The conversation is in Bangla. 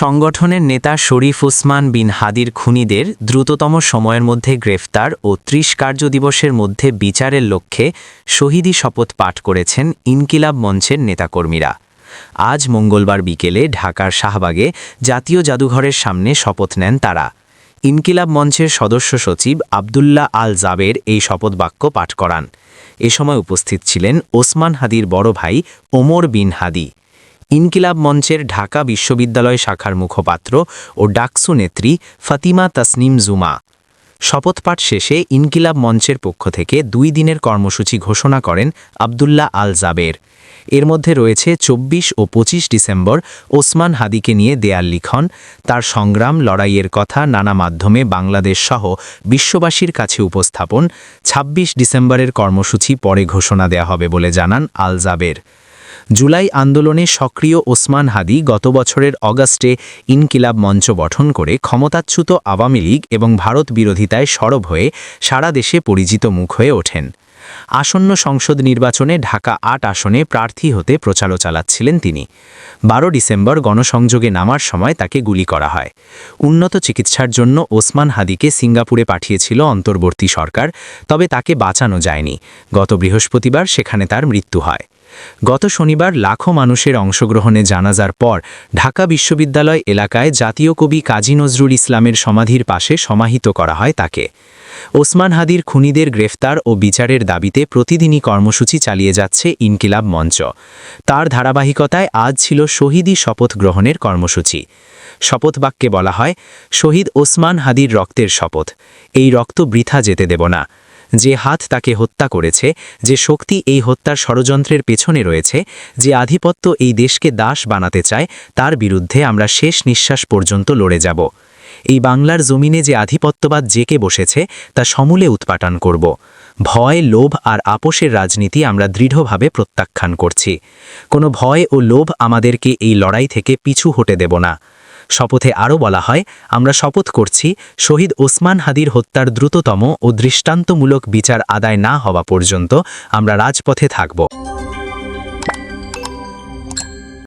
সংগঠনের নেতা শরীফ ওসমান বিন হাদির খুনিদের দ্রুততম সময়ের মধ্যে গ্রেফতার ও ত্রিশ কার্যদিবসের মধ্যে বিচারের লক্ষ্যে শহীদি শপথ পাঠ করেছেন ইনকিলাব মঞ্চের নেতাকর্মীরা। আজ মঙ্গলবার বিকেলে ঢাকার শাহবাগে জাতীয় জাদুঘরের সামনে শপথ নেন তারা। ইনকিলাব মঞ্চের সদস্য সচিব আবদুল্লাহ আল জাবের এই শপথ বাক্য পাঠ করান। এ সময় উপস্থিত ছিলেন ওসমান হাদির বড় ভাই ওমর বিন হাদি। ইনকিলাব মঞ্চের ঢাকা বিশ্ববিদ্যালয় শাখার মুখপাত্র ও ডাকসু নেত্রী ফাতিমা তাসনিম জুমা। শপথপাঠ শেষে ইনকিলাব মঞ্চের পক্ষ থেকে দুই দিনের কর্মসূচি ঘোষণা করেন আবদুল্লাহ আল জাবের। এর মধ্যে রয়েছে ২৪ ও ২৫ ডিসেম্বর ওসমান হাদিকে নিয়ে দেয়াল লিখন, তার সংগ্রাম, লড়াইয়ের কথা নানা মাধ্যমে বাংলাদেশ সহ বিশ্ববাসীর কাছে উপস্থাপন ২৬ ডিসেম্বরের কর্মসূচি পরে ঘোষণা দেয়া হবে বলে জানান আল জাবের। জুলাই আন্দোলনে সক্রিয় ওসমান হাদি গত বছরের অগাস্টে ইনকিলাব মঞ্চ গঠন করে ক্ষমতাচ্যুত আওয়ামী লীগ এবং ভারত বিরোধিতায় সরব হয়ে সারা দেশে পরিচিত মুখ হয়ে ওঠেন। আসন্ন সংসদ নির্বাচনে ঢাকা আট আসনে প্রার্থী হতে প্রচারও চালাচ্ছিলেন তিনি। বারো ডিসেম্বর গণসংযোগে নামার সময় তাকে গুলি করা হয়। উন্নত চিকিৎসার জন্য ওসমান হাদিকে সিঙ্গাপুরে পাঠিয়েছিল অন্তর্বর্তী সরকার, তবে তাকে বাঁচানো যায়নি। গত বৃহস্পতিবার সেখানে তার মৃত্যু হয়। গত শনিবার লাখো মানুষের অংশগ্রহণে জানাজার পর ঢাকা বিশ্ববিদ্যালয় এলাকায় জাতীয় কবি কাজী নজরুল ইসলামের সমাধির পাশে সমাহিত করা হয় তাকে। ওসমান হাদির খুনিদের গ্রেফতার ও বিচারের দাবিতে প্রতিদিনই কর্মসূচি চালিয়ে যাচ্ছে ইনকিলাব মঞ্চ। তার ধারাবাহিকতায় আজ ছিল শহীদি শপথ গ্রহণের কর্মসূচি। শপথ বাক্যে বলা হয়, শহীদ ওসমান হাদির রক্তের শপথ। এই রক্ত বৃথা যেতে দেব না। যে হাত তাকে হত্যা করেছে, যে শক্তি এই হত্যার ষড়যন্ত্রের পেছনে রয়েছে, যে আধিপত্য এই দেশকে দাস বানাতে চায়, তার বিরুদ্ধে আমরা শেষ নিঃশ্বাস পর্যন্ত লড়ে যাব। এই বাংলার জমিনে যে আধিপত্যবাদ জেকে বসেছে, তা সমূলে উৎপাটন করব। ভয়, লোভ আর আপোষের রাজনীতি আমরা দৃঢ়ভাবে প্রত্যাখ্যান করছি। কোনো ভয় ও লোভ আমাদেরকে এই লড়াই থেকে পিছু হটে দেব না। শপথে আরও বলা হয়, আমরা শপথ করছি, শহীদ ওসমান হাদির হত্যার দ্রুততম ও দৃষ্টান্তমূলক বিচার আদায় না হওয়া পর্যন্ত আমরা রাজপথে থাকব।